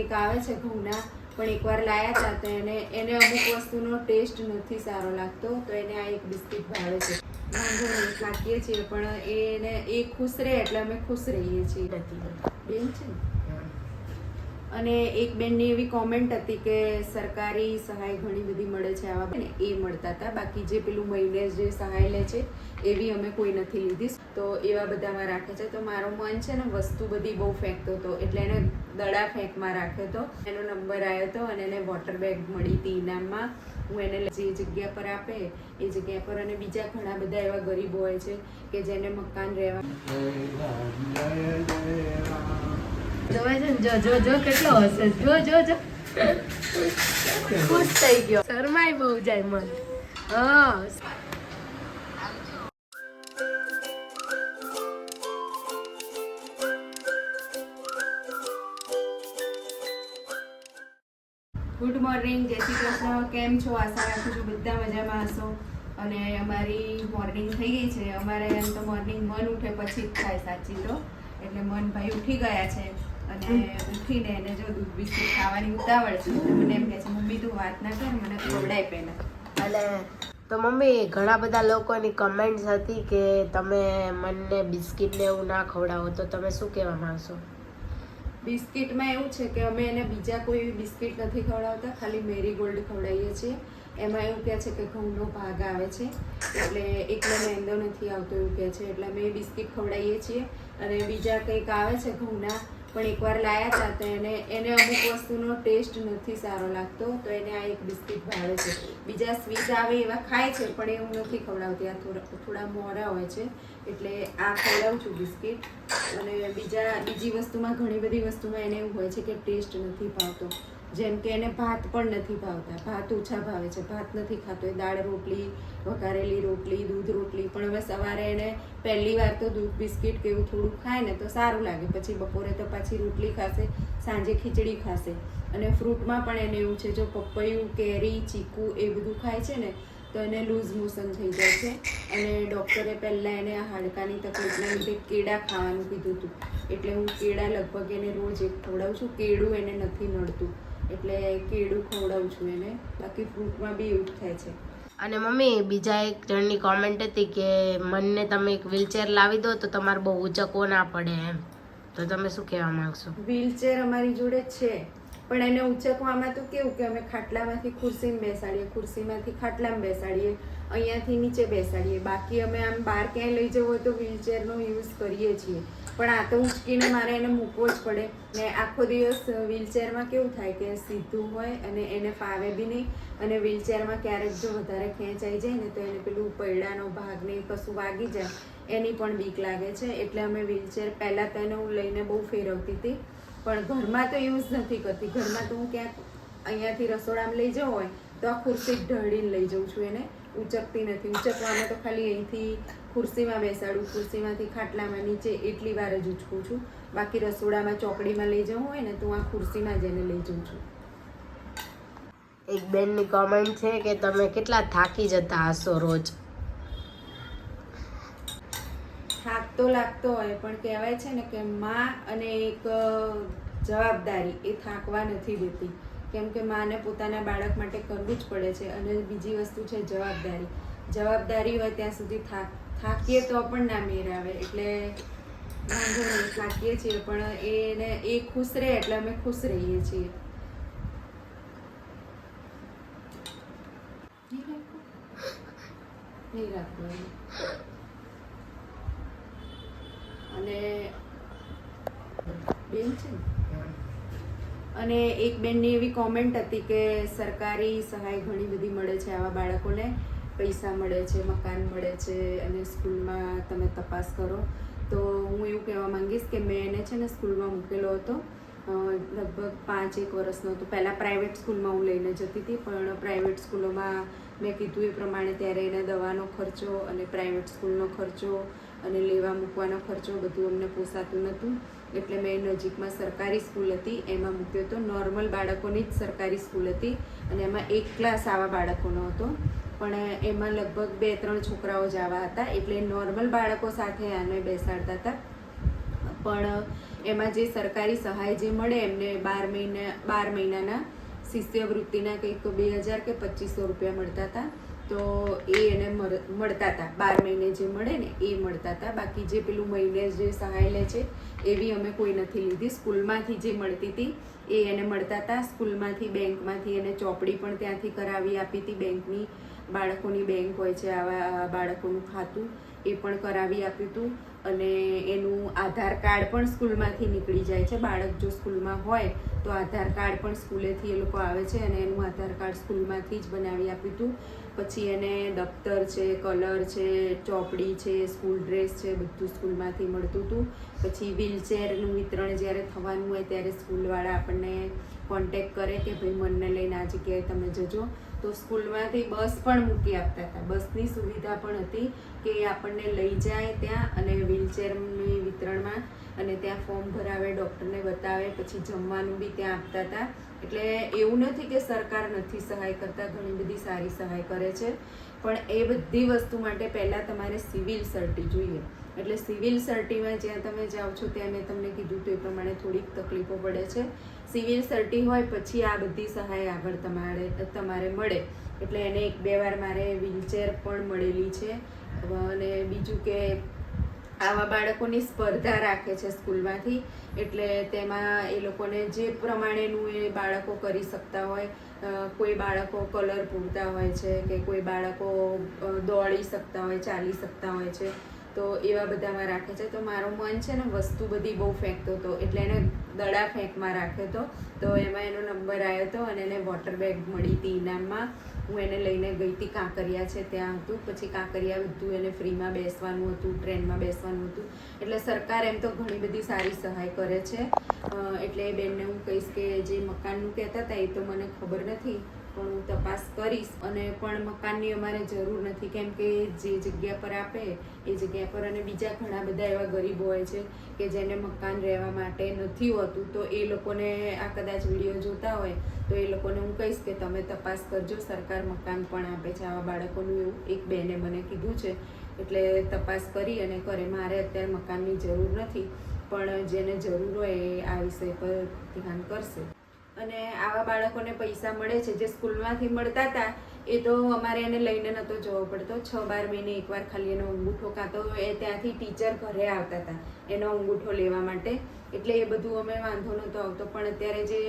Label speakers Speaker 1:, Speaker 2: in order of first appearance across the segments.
Speaker 1: એક આવે છે ઘઉંના, પણ એકવાર લાયા હતા તો એને એને અમુક વસ્તુનો ટેસ્ટ નથી સારો લાગતો, તો એને આ એક બિસ્કિટ ભાવે છે. નહીં નાખીએ છીએ, પણ એને, એ ખુશ રહે એટલે અમે ખુશ રહીએ છીએ. બેન છે અને એક બેનની એવી કોમેન્ટ હતી કે સરકારી સહાય ઘણી બધી મળે છે આવા, એ મળતા હતા બાકી જે પેલું મહિને જે સહાય લે છે, એવી અમે કોઈ નથી લીધી. તો એવા બધામાં રાખે છે. તો મારો મન છે ને વસ્તુ બધી બહુ ફેંકતો હતો. એટલે એને દડા ફેંકમાં રાખ્યો હતો. એનો નંબર આવ્યો હતો અને એને વોટર બેગ મળી હતી ઇનામમાં હું એને જે જગ્યા પર આપે, એ જગ્યા પર અને બીજા ઘણા બધા એવા ગરીબો હોય છે કે જેને મકાન રહેવા
Speaker 2: જોવે છે જો જો જો કેટલો હશે જો જો જો. ખુશ થઈ ગયો. શરમાય બહુ જાય મન. હા.
Speaker 1: ગુડ મોર્નિંગ, જય શ્રી કૃષ્ણ. કેમ છો? આશા રાખું છું બધા મજામાં હશો. અને અમારી મોર્નિંગ થઈ ગઈ છે. અમારે એમ તો મોર્નિંગ મન ઉઠે પછી જ થાય, સાચી તો. એટલે મન ભાઈ ઉઠી ગયા છે અને ઉઠીને એને જો દૂધ બિસ્કીટ ખાવાની ઉતાવળ છે. મને એમ કહે છે, મમ્મી, તું વાત ના કર, મને ખવડાય પહેલા.
Speaker 2: અને તો મમ્મી, ઘણા બધા લોકોની કમેન્ટ્સ હતી કે તમે મને બિસ્કિટ ને એવું ના ખવડાવો. તો તમે શું કહેવા માંગશો?
Speaker 1: બિસ્કિટમાં એવું છે કે અમે એને બીજા કોઈ બિસ્કિટ નથી ખવડાવતા, ખાલી મેરી ગોલ્ડ ખવડાવીએ છીએ. એમાં એવું કહે છે કે ઘઉંનો ભાગ આવે છે. એટલે એકલો મેંદો નથી આવતો એવું કહે છે. એટલે અમે બિસ્કિટ ખવડાવીએ છીએ. અને બીજા કંઈક આવે છે ઘઉંના પણ એકવાર લાયા હતા તો એને એને અમુક વસ્તુનો ટેસ્ટ નથી સારો લાગતો, તો એને આ એક બિસ્કિટ ભાવે છે. બીજા સ્વીટ આવે એવા ખાય છે, પણ એ હું નથી ખવડાવતી. આ થોડા થોડા મોરા હોય છે, એટલે આ ખવડાવું છું બિસ્કિટ. અને બીજા, બીજી વસ્તુમાં, ઘણી બધી વસ્તુમાં એને એવું હોય છે કે ટેસ્ટ નથી ભાવતો. જેમ કે એને ભાત પણ નથી ભાવતા. ભાત ઓછા ભાવે છે. ભાત નથી ખાતો. એ દાળ રોટલી, વઘારેલી રોટલી, દૂધ રોટલી. પણ હવે સવારે એને પહેલી વાર તો દૂધ બિસ્કિટ કે એવું થોડું ખાય ને તો સારું લાગે. પછી બપોરે તો પાછી રોટલી ખાશે, સાંજે ખીચડી ખાશે. અને ફ્રૂટમાં પણ એને એવું છે, જો પપૈયું, કેરી, ચીકુ એ બધું ખાય છે ને, તો એને લૂઝ મોશન થઈ જાય છે. અને ડૉક્ટરે પહેલાં એને હાડકાની તકલીફના લીધે કેળા ખાવાનું કીધું હતું. એટલે હું કેળા લગભગ એને રોજ એક ખવડાવું છું. કેળું એને નથી નડતું. એટલે કેળું ખવડાવું છું એને. બાકી ફ્રૂટમાં બી એવું થાય છે.
Speaker 2: અને મમ્મી બીજા એક જણની કોમેન્ટ હતી કે મનને તમે એક વ્હીલચેર લાવી દો તો તમારે બહુ ઉચકવો ના પડે એમ. તો તમે શું કહેવા માંગશો?
Speaker 1: વ્હીલચેર અમારી જોડે છે. પણ એને ઉચકવામાં તો કેવું કે અમે ખાટલામાંથી ખુરશીમાં બેસાડીએ, ખુરશીમાંથી ખાટલામાં બેસાડીએ, અહીંયાથી નીચે બેસાડીએ. બાકી અમે આમ બહાર ક્યાંય લઈ જવું તો વ્હીલચેરનો યુઝ કરીએ છીએ. પણ આ તો ઉંચકીને મારે એને મૂકવો જ પડે. ને આખો દિવસ વ્હીલચેરમાં કેવું થાય કે સીધું હોય અને એને ફાવે બી નહીં. અને વ્હીલચેરમાં ક્યારેક જો વધારે ખેંચાઈ જાય ને તો એને પેલું પૈડાનો ભાગ ને કશું વાગી જાય. એની પણ બીક લાગે છે. એટલે અમે વ્હીલચેર પહેલાં તો એને હું લઈને બહુ ફેરવતી હતી. પણ ઘરમાં તો યુઝ નથી કરતી. ઘરમાં તો હું ક્યાંક અહીંયાથી રસોડામાં લઈ જવું હોય તો આ ખુરશી ઢળીને લઈ જાઉં છું એને. ઉચકતી નથી. ઉચકવામાં તો ખાલી અહીંથી ખુરશીમાં બેસાડું. ખુરશીમાંથી ખાટલામાં નીચે એટલી વાર જ ઉચકું છું. બાકી રસોડામાં ચોકડીમાં લઈ જવું હોય ને તો આ ખુરશીમાં જ એને લઈ જાઉં છું.
Speaker 2: એક બેનની કોમેન્ટ છે કે તમે કેટલા થાકી જતા હશો રોજ
Speaker 1: થાક તો લાગતો હોય, પણ કહેવાય છે ને કે માં અને એક જવાબદારી એ થાકવા નથી દેતી. કેમ કે માને પોતાના બાળક માટે કરવું જ પડે છે અને બીજી વસ્તુ છે જવાબદારી. જવાબદારી હોય ત્યાં સુધી થાક, થાકીએ તો પણ ના મેર આવે એટલે વાંધો નહીં, થાકીએ છીએ, પણ એને, એ ખુશ રહે એટલે અમે ખુશ રહીએ છીએ. નહીં રાખવું? અને બેન છે અને એક બેનની એવી કોમેન્ટ હતી કે સરકારી સહાય ઘણી બધી મળે છે આવા બાળકોને. પૈસા મળે છે, મકાન મળે છે અને સ્કૂલમાં તમે તપાસ કરો. તો હું એવું કહેવા માંગીશ કે મેં એને છે ને સ્કૂલમાં મૂકેલો હતો. લગભગ પાંચ એક વર્ષનો હતો. પહેલાં પ્રાઇવેટ સ્કૂલમાં હું લઈને જતી હતી, પણ પ્રાઇવેટ સ્કૂલોમાં મેં કીધું એ પ્રમાણે ત્યારે એને દવાનો ખર્ચો અને પ્રાઇવેટ સ્કૂલનો ખર્ચો અને લેવા મૂકવાનો ખર્ચો બધું અમને પોસાતું નહોતું. એટલે મેં નજીકમાં સરકારી સ્કૂલ હતી, એમાં મૂક્યો હતો નોર્મલ બાળકોની જ સરકારી સ્કૂલ હતી અને એમાં એક ક્લાસ આવા બાળકોનો હતો. પણ એમાં લગભગ બે ત્રણ છોકરાઓ જ આવા હતા. એટલે નોર્મલ બાળકો સાથે આને બેસાડતા હતા. પણ એમાં જે સરકારી સહાય જે મળે, એમને બાર મહિના, બાર મહિનાના શિષ્યવૃત્તિના કંઈક બે હજાર કે પચીસો રૂપિયા મળતા હતા. તો એ એને મળ- મળતા હતા બાર મહિને જે મળે ને, એ મળતા હતા બાકી જે પેલું મહિને જે સહાય લે છે, એવી અમે કોઈ નથી લીધી. સ્કૂલમાંથી જે મળતી હતી એ એને મળતા હતા સ્કૂલમાંથી, બેંકમાંથી એને ચોપડી પણ ત્યાંથી કરાવી આપી હતી બેંકની બાળકોની બેંક હોય છે, આવા બાળકોનું ખાતું, એ પણ કરાવી આપ્યું હતું અને એનું આધાર કાર્ડ પણ સ્કૂલમાંથી નીકળી જાય છે. બાળક જો સ્કૂલમાં હોય તો આધાર કાર્ડ પણ સ્કૂલેથી એ લોકો આવે છે અને એનું આધાર કાર્ડ સ્કૂલમાંથી જ બનાવી આપ્યું હતું પછી એને દફતર છે, કલર છે, ચોપડી છે, સ્કૂલ ડ્રેસ છે, બધું સ્કૂલમાંથી મળતું હતું પછી વ્હીલચેરનું વિતરણ જ્યારે થવાનું હોય ત્યારે સ્કૂલવાળા આપણને કોન્ટેક કરે કે ભાઈ મનને લઈને આ જગ્યાએ તમે જજો. તો સ્કૂલમાંથી બસ પણ મૂકી આપતા હતા. બસની સુવિધા પણ હતી કે એ આપણને લઈ જાય ત્યાં અને વ્હીલચેરની વિતરણમાં અને ત્યાં ફોર્મ ભરાવે, ડૉક્ટરને બતાવે, પછી જમવાનું બી ત્યાં આપતા હતા. એટલે એવું નથી કે સરકાર નથી સહાય કરતા, ઘણી બધી સારી સહાય કરે છે. પણ એ બધી વસ્તુ માટે પહેલાં તમારે સિવિલ સર્ટી જોઈએ. એટલે સિવિલ સર્ટીમાં જ્યાં તમે જાઓ છો ત્યાં મેં તમને કીધું તો એ પ્રમાણે થોડીક તકલીફો પડે છે. સિવિલ સર્ટી હોય પછી આ બધી સહાય આગળ તમારે તમારે મળે. એટલે એને એક બે વાર મારે વ્હીલચેર પણ મળેલી છે. અને બીજું કે આવા બાળકોની સ્પર્ધા રાખે છે સ્કૂલમાંથી. એટલે તેમાં એ લોકોને જે પ્રમાણેનું એ બાળકો કરી શકતા હોય કોઈ બાળકો કલર પૂરતા હોય છે કે કોઈ બાળકો દોડી શકતા હોય, ચાલી શકતા હોય છે. તો એવા બધામાં રાખે છે. તો મારું મન છે ને વસ્તુ બધી બહુ ફેંકતો હતો. એટલે એને દડા ફેંકમાં રાખ્યો હતો. તો એમાં એનો નંબર આવ્યો હતો અને એને વોટર બેગ મળી હતી ઇનામમાં હું એને લઈને ગઈ હતી કાંકરિયા છે ત્યાં હતું. પછી કાંકરિયા બધું એને ફ્રીમાં બેસવાનું હતું, ટ્રેનમાં બેસવાનું હતું. એટલે સરકાર એમ તો ઘણી બધી સારી સહાય કરે છે. એટલે એ બેનને હું કહીશ કે જે મકાનનું કહેતા હતા એ તો મને ખબર નથી. પણ હું તપાસ કરીશ અને પણ મકાનની અમારે જરૂર નથી. કેમ કે જે જગ્યા પર આપે, એ જગ્યા પર અને બીજા ઘણા બધા એવા ગરીબો હોય છે કે જેને મકાન રહેવા માટે નથી હોતું, તો એ લોકોને આ કદાચ વીડિયો જોતા હોય, તો એ લોકોને હું કહીશ કે તમે તપાસ કરજો, સરકાર મકાન પણ આપે છે. આવા બાળકોનું એવું એક બેને મને કીધું છે, એટલે તપાસ કરી અને કરે મારે અત્યારે મકાનની જરૂર નથી, પણ જેને જરૂર હોય એ આ વિષય પર ધ્યાન કરશે. અને આવા બાળકોને પૈસા મળે છે, જે સ્કૂલમાંથી મળતા હતા, એ તો અમારે એને લઈને નહોતો જવો પડતો. છ બાર મહિને એકવાર ખાલી એનો અંગૂઠો કાં તો એ ત્યાંથી ટીચર ઘરે આવતા હતા, એનો અંગૂઠો લેવા માટે. એટલે એ બધું અમે વાંધો નહોતો આવતો. પણ અત્યારે જે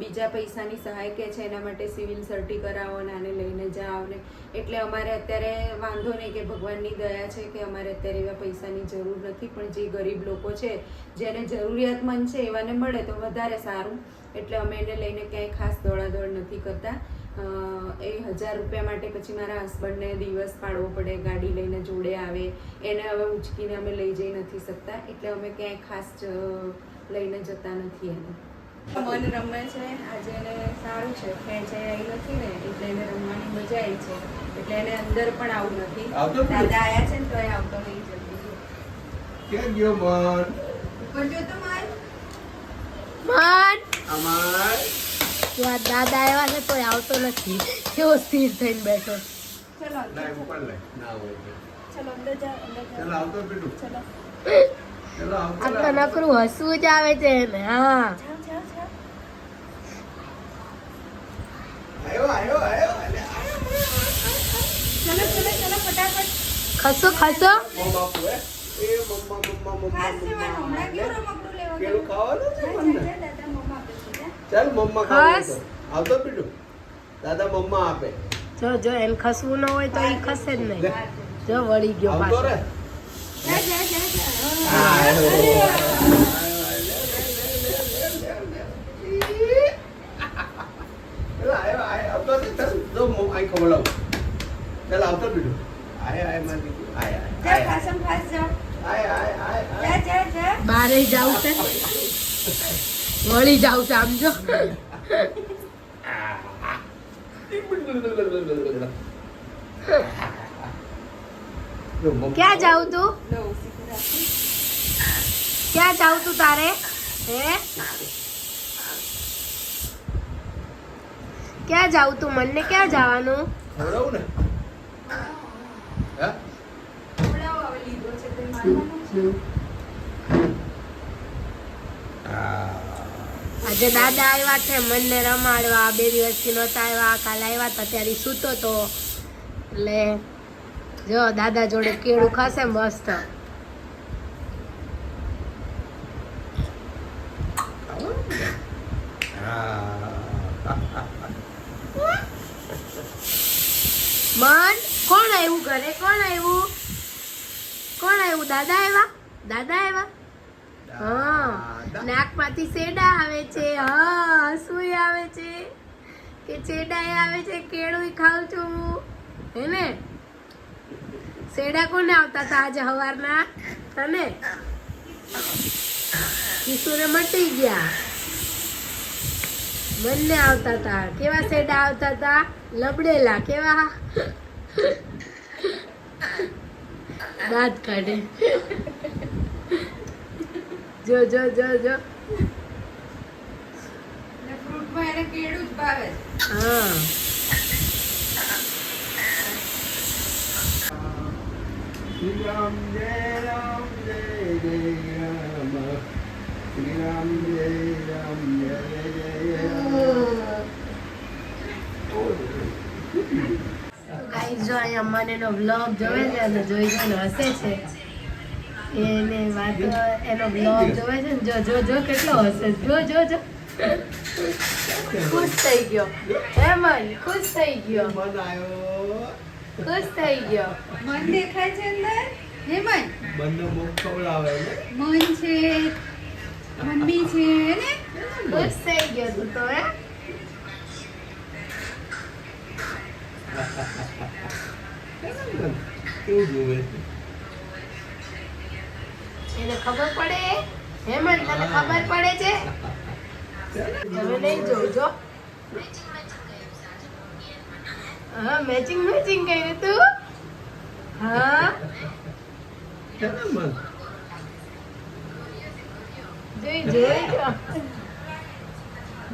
Speaker 1: બીજા પૈસાની સહાય કે છે, એના માટે સિવિલ સર્ટી કરાવો ને આને લઈને જાઓ ને. એટલે અમારે અત્યારે વાંધો નહીં કે ભગવાનની દયા છે કે અમારે અત્યારે એવા પૈસાની જરૂર નથી. પણ જે ગરીબ લોકો છે, જેને જરૂરિયાતમંદ છે, એવાને મળે તો વધારે સારું. એટલે અમે એને લઈને ક્યાંય ખાસ દોડાદોડ નથી કરતા. એ હજાર રૂપિયા માટે પછી મારા હસબન્ડને દિવસ પાડવો પડે ગાડી લઈને જોડે આવે. એને હવે ઉચકીને અમે લઈ જઈ નથી શકતા. એટલે અમે ક્યાંય ખાસ લઈને જતા નથી એને. મન રમે છે. આજે એને સારું છે. ખેંચાઈ આવી નથી ને એટલે એને રમવાની મજા આવી છે. એટલે એને અંદર પણ આવું નથી. દાદા આવ્યા છે ને તો આવતો નહીં જતો
Speaker 3: ક્યાં ગયો મન?
Speaker 1: ઉપર જોતો મન. માર
Speaker 2: મન!
Speaker 3: અમાર.
Speaker 2: તું દાદા આવ્યા છે તોય આવતો નથી. કેવો સ્થિર થઈને બેઠો
Speaker 1: ચલો
Speaker 3: ના
Speaker 2: આ તો. નકરું હસવું જ આવે છે એને હા. ખસો ખસો.
Speaker 3: પેલું ખાવાનું છે ચાલ મમ્મા ખાવું આવતો બેટું દાદા મમ્મા આપે
Speaker 2: જો જો એમ ખસવું ન હોય તો એ ખસે જ નહીં. જો વળી ગયો પાછો.
Speaker 3: ચાલ, આવતો બેટું. આય, આય, મારી આય, આય,
Speaker 1: ખાસમ ખાસ.
Speaker 3: આય, આય, આય.
Speaker 2: બારે જાવ છે વળી જાવ
Speaker 3: સમજો
Speaker 2: ક્યાં જાવ તું. ક્યાં જાવ તું તારે? હે? ક્યાં જાવ તું મને? ક્યાં જવાનું?
Speaker 3: ખવડાવું ને. હે?
Speaker 1: ખવડાવો હવે લીધો છે તે માનવાનું
Speaker 2: આજે દાદા આવ્યા છે, મનને રમાડવા બે દિવસથી નહોતા આવ્યા કાલે આવ્યા હતા ત્યારે સૂતો તો. એટલે જો, દાદા જોડે કેળું ખાશે મસ્ત. મન, કોણ આવ્યું ઘરે? કોણ આવ્યું? કોણ આવ્યું? દાદા આવ્યા? દાદા આવ્યા? હા, નાકમાંથી સેડા આવે છે, હા હસુય આવે છે, કે સેડાય આવે છે કેળું ખાઉં છું હું. હે ને? સેડા કોને આવતા હતા આજે સવારના તને? કિશોરે મટી ગયા. બંને આવતા હતા. કેવા સેડા આવતા હતા? લબડેલા. કેવા? દાંત કાઢે. જો જો જો જો.
Speaker 1: ફ્રૂટમાં એને કેળું જ ભાવે
Speaker 2: હા.
Speaker 3: શ્રી રામ જય રામ જય જય રામ. શ્રી રામ જય રામ. જય જય
Speaker 2: જો અહીંયા મને એનો બ્લોગ જોવે છે અને જોઈ જોઈને હસે છે. એને વાત એનો બ્લોગ જોવે છે ને જો જો જો કેટલો હશે. જો જો જો. ખુશ થઈ ગયો. હે ખુશ થઈ ગયો. ખુશ થઈ ગયો.
Speaker 1: મન દેખાય છે અંદર? હે
Speaker 3: બંને મુખ ખવડાવે
Speaker 1: મન છે મમ્મી છે ને?
Speaker 2: ખુશ થઈ ગયો તું તો હે?
Speaker 3: કેવું જોવે છે.
Speaker 2: એને ખબર પડે? હેમંત તને ખબર પડે છે? તમે નહીં જોજો. હા મેચિંગ મેચિંગ કર્યું તું? હા? જોઈ જોઈ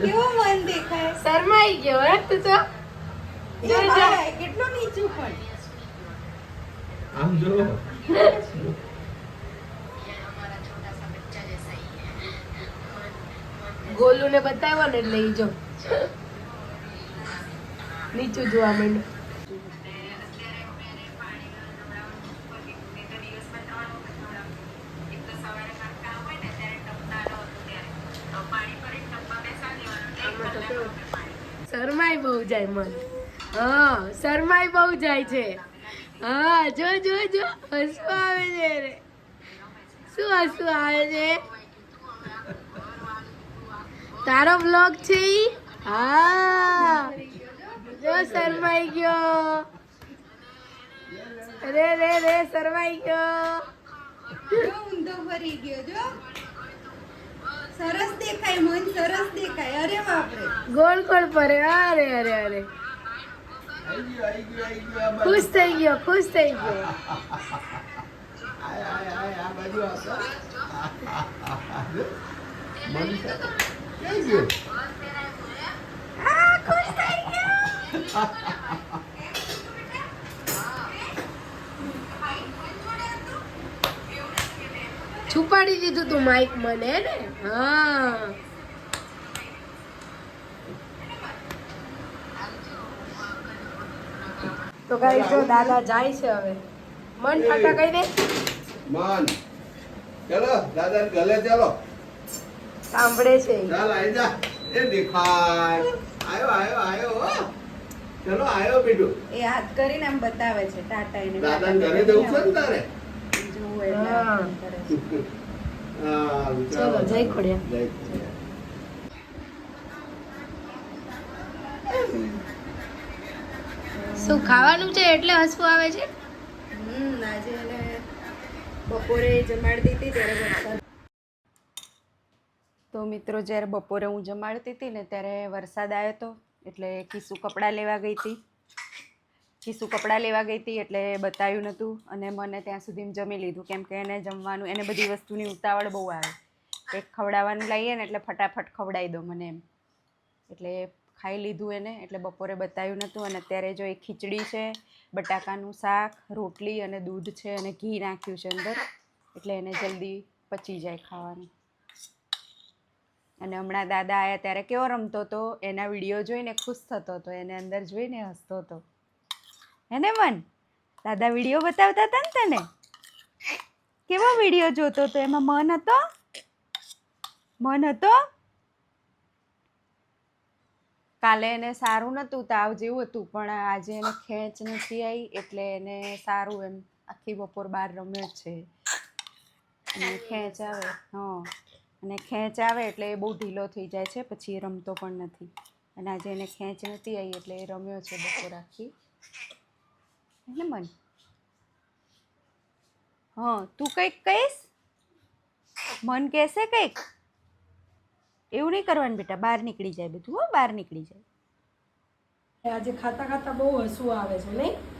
Speaker 1: કેવો મન દેખાય?
Speaker 2: શરમાઈ ગયો હે તું તો? જો.
Speaker 1: નીચું પણ.
Speaker 3: આમ જો.
Speaker 2: ગોલુ ને બતાવ્યો ને એટલે ઈ જો. નીચું જોવા માંડ્યું. શરમાઈ બહુ જાય મન. હા, શરમાઈ બહુ જાય છે. હા, જો જો જો. હસવું આવે છે શું હસવું આવે છે? તારો બ્લોગ છે ઈ? હા. જો શરમાઈ ગયો. રે રે રે શરમાઈ ગયો.
Speaker 1: ઊંધો ફરી ગયો જો. સરસ દેખાય મન સરસ દેખાય. અરે બાપરે.
Speaker 2: ગોળ ગોળ ફરે અરે અરે અરે.
Speaker 3: આઈ ગયો આઈ ગયો આઈ ગયો આ બાજુ.
Speaker 2: ખુશ થઈ ગયો ખુશ થઈ ગયો.
Speaker 3: આય આય આય આ બાજુ
Speaker 2: થઈ ગયો છુપાડી દીધું તું માઈક મને ને? હા. તો કઈ જો દાદા જાય છે હવે. મન ટાટા કહી દે.
Speaker 3: મન. ચલો દાદા ગલે ચાલો.
Speaker 2: સાંભળે છે.
Speaker 3: ચાલ આવી જા. એ દેખાય. આયો આયો આયો ચલો આયો બીજું
Speaker 1: એ હાથ કરીને આમ બતાવે છે ટાટા એને
Speaker 3: દાદા ઘરે જવું છે ને તારે?
Speaker 1: જોવું એટલે
Speaker 2: હા. ચલો, જય ખોડિયા.
Speaker 3: જય.
Speaker 2: શું ખાવાનું છે? એટલે હસવું આવે છે?
Speaker 1: હમ આજે એને બપોરે જમાડતી દીધી ત્યારે વરસાદ તો મિત્રો જ્યારે બપોરે હું જમાડતી હતી ને ત્યારે વરસાદ આવ્યો હતો એટલે કિસ્સુ કપડાં લેવા ગઈ હતી. કિસ્સુ કપડાં લેવા ગઈ હતી એટલે બતાવ્યું નહોતું અને મને ત્યાં સુધી જમી લીધું, કેમ કે એને જમવાનું, એને બધી વસ્તુની ઉતાવળ બહુ આવે. એક ખવડાવવાનું લાવીએ ને એટલે ફટાફટ ખવડાવી દો મને એમ. એટલે ખાઈ લીધું એને, એટલે બપોરે બતાવ્યું નહોતું અને અત્યારે જો એ ખીચડી છે, બટાકાનું શાક, રોટલી અને દૂધ છે અને ઘી નાખ્યું છે અંદર, એટલે એને જલ્દી પચી જાય ખાવાનું. અને હમણાં દાદા આવ્યા ત્યારે કેવો રમતો હતો, એના વીડિયો જોઈને ખુશ થતો હતો, એને અંદર જોઈને હસતો હતો. હેને મન? દાદા વીડિયો બતાવતા હતા ને તને? કેવો વીડિયો જોતો હતો? એમાં મન હતો? મન હતો? કાલે એને સારું નહોતું તાવ જેવું હતું, પણ આજે એને ખેંચ નથી આવી એટલે એને સારું એમ આખી બપોર બહાર રમ્યો છે. ખેંચ આવે, હા. અને ખેંચ આવે એટલે એ બહુ ઢીલો થઈ જાય છે, પછી એ રમતો પણ નથી. અને આજે એને ખેંચ નથી આવી એટલે એ રમ્યો છે બપોર આખી. એટલે મન. હા, તું કંઈક કહીશ? મન કહેશે કંઈક? એવું નહીં કરવાનું બેટા, બહાર નીકળી જાય બધું, હો, બહાર નીકળી જાય.
Speaker 2: આજે ખાતા ખાતા બહુ હસવું આવે છે, નહીં?